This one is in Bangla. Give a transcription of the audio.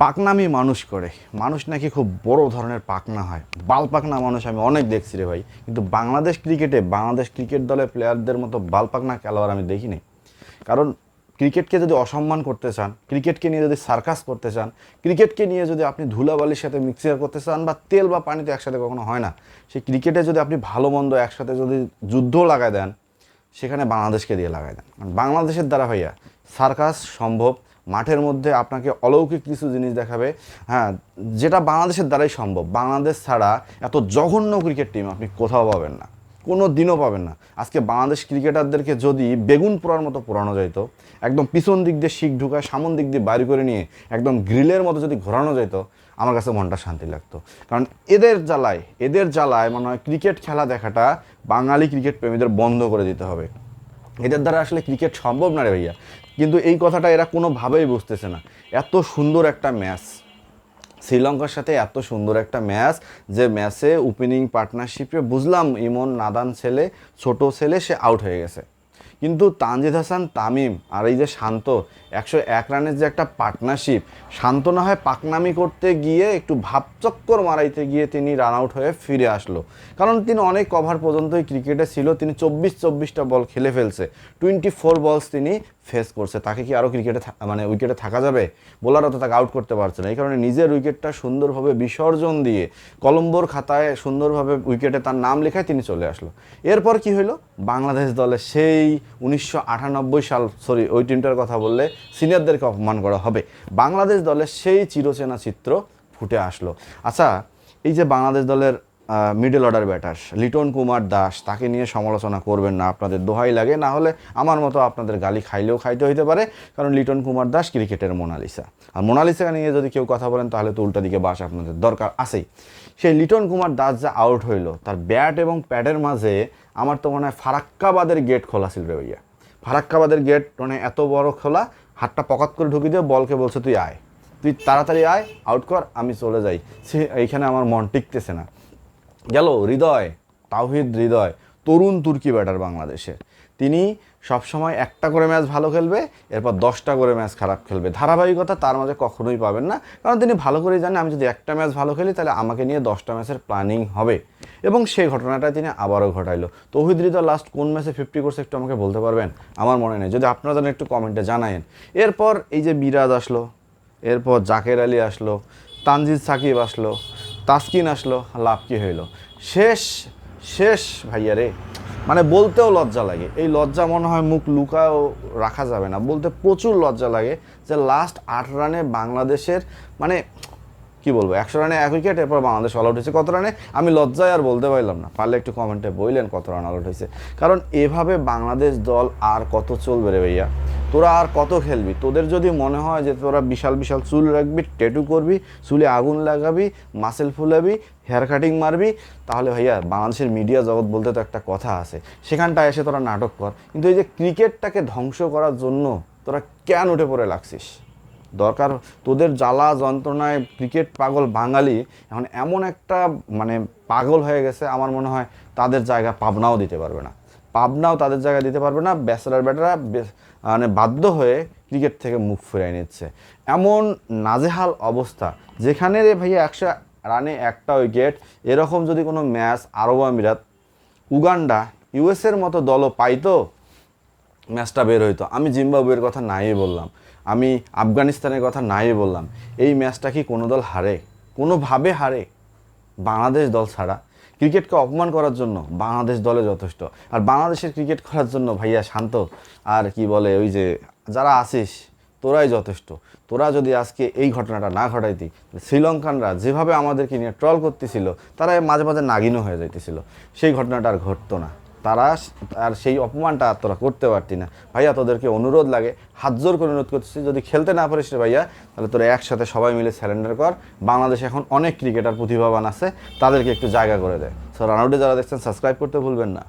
পাকনামি মানুষ করে। মানুষ নাকি খুব বড় ধরনের পাকনা হয়। বাল পাকনা মানুষ আমি অনেক দেখছি রে ভাই। কিন্তু বাংলাদেশ ক্রিকেটে, বাংলাদেশ ক্রিকেট দলের প্লেয়ারদের মতো বাল পাকনা খেলোয়াড় আমি দেখিনি। কারণ ক্রিকেটকে যদি অসম্মান করতে চান, ক্রিকেটকে নিয়ে যদি সার্কাস করতে চান, ক্রিকেটকে নিয়ে যদি আপনি ধুলাবালির সাথে মিক্সার করতে চান বা তেল বা পানিতে একসাথে কখনো হয় না, সেই ক্রিকেটে যদি আপনি ভালো মন্দ একসাথে যদি যুদ্ধ লাগায় দেন, সেখানে বাংলাদেশকে দিয়ে লাগাই দেন। বাংলাদেশের দ্বারা ভাইয়া, সার্কাস সম্ভব মাঠের মধ্যে আপনাকে অলৌকিক কিছু জিনিস দেখাবে। হ্যাঁ যেটা বাংলাদেশের দ্বারাই সম্ভব। বাংলাদেশ ছাড়া এত জঘন্য ক্রিকেট টিম আপনি কোথাও পাবেন না। কোনো দিনও পাবেন না। আজকে বাংলাদেশ ক্রিকেটারদেরকে যদি বেগুন পোড়ার মতো পোড়ানো যাইতো, একদম পিছন দিক দিয়ে শিখ ঢুকায় সামন দিক দিয়ে বাড়ি করে নিয়ে একদম গ্রিলের মতো যদি ঘোরানো যেত আমার কাছে মনটা শান্তি লাগতো। কারণ এদের জ্বালায় এদের জ্বালায় মনে হয় ক্রিকেট খেলা দেখাটা বাঙালি ক্রিকেট প্রেমীদের বন্ধ করে দিতে হবে। এদের দ্বারা আসলে ক্রিকেট সম্ভব না রে ভাইয়া। কিন্তু এই কথাটা এরা কোনোভাবেই বুঝতেছে না। এত সুন্দর একটা ম্যাচ শ্রীলঙ্কার সাথে এত সুন্দর একটা ম্যাচ যে ম্যাচে ওপেনিং পার্টনারশিপে বুঝলাম ইমন নাদান ছেলে, ছোট ছেলে, সে আউট হয়ে গেছে। কিন্তু তানজিদ হাসান, তামিম আর এই যে শান্ত, একশো এক রানের যে একটা পার্টনারশিপ শান্ত না হয় পাকনামি করতে গিয়ে একটু ভাবচক্কর মারাইতে গিয়ে তিনি রান আউট হয়ে ফিরে আসলো। কারণ তিনি অনেক কভার পর্যন্তই ক্রিকেটে ছিল, তিনি চব্বিশ চব্বিশটা বল খেলে ফেলছে। টোয়েন্টি ফোর বলস তিনি ফেস করছে, তাকে কি আরও ক্রিকেটে মানে উইকেটে থাকা যাবে? বোলারও তো তাকে আউট করতে পারছে না। এই কারণে নিজের উইকেটটা সুন্দরভাবে বিসর্জন দিয়ে কলম্বোর খাতায় সুন্দরভাবে উইকেটে তার নাম লেখায় তিনি চলে আসলো। এরপর কি হলো বাংলাদেশ দলে সেই উনিশশো আটানব্বই সাল সরি ওই টিমটার কথা বললে সিনিয়রদেরকে অপমান করা হবে। বাংলাদেশ দলের সেই চিরচেনা চিত্র ফুটে আসলো। আচ্ছা এই যে বাংলাদেশ দলের middle order batter Liton Kumar Das, তাকে নিয়ে সমালোচনা করবেন না, আপনাদের দোহাই লাগে, না হলে আমার মতো আপনাদের গালি খাইলেও খাইতে হইতে পারে, কারণ লিটন কুমার দাস ক্রিকেটের মোনালিসা। আর মোনালিসা নিয়ে যদি কেউ কথা বলেন, তাহলে তো উল্টা দিকে বাস আপনাদের দরকার আছেই। সেই লিটন কুমার দাস যা আউট হইল, তার ব্যাট এবং প্যাডের মাঝে আমার তো মনে হয় ফারাক্কাবাদের গেট খোলা ছিল রে ভাইয়া। ফারাক্কাবাদের গেট মানে এত বড় খোলা, হাতটা পকাত করে ঢুকি দিয়ে বলকে বলছে, তুই আয়, তুই তাড়াতাড়ি আয় আউট কর, আমি চলে যাই। সে এইখানে আমার মন টিকতেছে না। গেল হৃদয়, তাওহিদ হৃদয়, তরুণ তুর্কি ব্যাটার বাংলাদেশের তিনি সবসময় একটা করে ম্যাচ ভালো খেলবে, এরপর দশটা করে ম্যাচ খারাপ খেলবে। ধারাবাহিকতা তার মাঝে কখনোই পাবেন না, কারণ তিনি ভালো করেই জানেন, আমি যদি একটা ম্যাচ ভালো খেলি, তাহলে আমাকে নিয়ে দশটা ম্যাচের প্ল্যানিং হবে। এবং সেই ঘটনাটা তিনি আবারও ঘটাইলো। তৌহিদ হৃদয় লাস্ট কোন ম্যাচে ফিফটি করছে একটু আমাকে বলতে পারবেন? আমার মনে নেই। যদি আপনারা জানেন, একটু কমেন্টে জানায়েন। এরপর এই যে মিরাজ আসলো, এরপর জাকের আলী আসলো, তানজিদ সাকিব আসলো তাসকিন আসলো, লাভ কি হইল? শেষ শেষ ভাইয়া রে। মানে বলতেও লজ্জা লাগে। এই লজ্জা মনে হয় মুখ লুকাও রাখা যাবে না। বলতে প্রচুর লজ্জা লাগে যে লাস্ট আট রানে বাংলাদেশের মানে কি বলব, একশো রানে এক উইকেট এরপর বাংলাদেশ অল আউট হয়েছে। কত রানে? আমি লজ্জায় আর বলতে পারলাম না। পারলে একটু কমেন্টে বললেন কত রান অল আউট হয়েছে। কারণ এভাবে বাংলাদেশ দল আর কত চলবে রে ভাইয়া? তোরা আর কত খেলবি? তোদের যদি মনে হয় যে তোরা বিশাল বিশাল চুল রাখবি টেটু করবি, চুলে আগুন লাগাবি মাসেল ফুলাবি হেয়ার কাটিং মারবি, তাহলে ভাইয়া বাংলাদেশের মিডিয়া জগৎ বলতে তো একটা কথা আছে। সেখানটায় এসে তোরা নাটক কর। কিন্তু এই যে ক্রিকেটটাকে ধ্বংস করার জন্য তোরা কেন উঠে পড়ে লাগছিস? দরকার তোদের জ্বালা যন্ত্রণায় ক্রিকেট পাগল বাঙালি এখন এমন একটা মানে পাগল হয়ে গেছে, আমার মনে হয় তাদের জায়গা পাবনাও দিতে পারবে না। পাবনাও তাদের জায়গায় দিতে পারবে না। ব্যাচেলার ব্যাটারা মানে বাধ্য হয়ে ক্রিকেট থেকে মুখ ফিরিয়ে নিচ্ছে। এমন নাজেহাল অবস্থা যেখানে রে ভাইয়া একশো রানে একটা উইকেট, এরকম যদি কোনো ম্যাচ আরব আমিরাত, উগান্ডা ইউএসের মতো দলও পাইতো, ম্যাচটা বের হইতো। আমি জিম্বাবুয়ের কথা নাই বললাম। আমি আফগানিস্তানের কথা নাই বললাম। এই ম্যাচটা কি কোনো দল হারে? কোনোভাবে হারে? বাংলাদেশ দল ছাড়া। ক্রিকেটকে অপমান করার জন্য বাংলাদেশ দলে যথেষ্ট। আর বাংলাদেশের ক্রিকেট করার জন্য ভাইয়া শান্ত। আর কি বলে, ওই যে যারা আসিস তোরাই যথেষ্ট। তোরা যদি আজকে এই ঘটনাটা না ঘটাইতি, শ্রীলঙ্কানরা যেভাবে আমাদেরকে নিয়ে ট্রল করতেছিল, তারা মাঝে মাঝে নাগিনও হয়ে যাইতেছিল। সেই ঘটনাটা আর ঘটতো না। তারা আর সেই অপমানটা আর তোরা করতে পারতি না। ভাইয়া, তোদেরকে অনুরোধ লাগে, হাত জোর করে অনুরোধ করতেছি, যদি খেলতে না পারিস রে ভাইয়া, তাহলে তোরা একসাথে সবাই মিলে স্যালেন্ডার কর। বাংলাদেশে এখন অনেক ক্রিকেটার প্রতিভাবান আছে, তাদেরকে একটু জায়গা করে দেয় সো রানআউটে যারা দেখছেন সাবস্ক্রাইব করতে ভুলবেন না।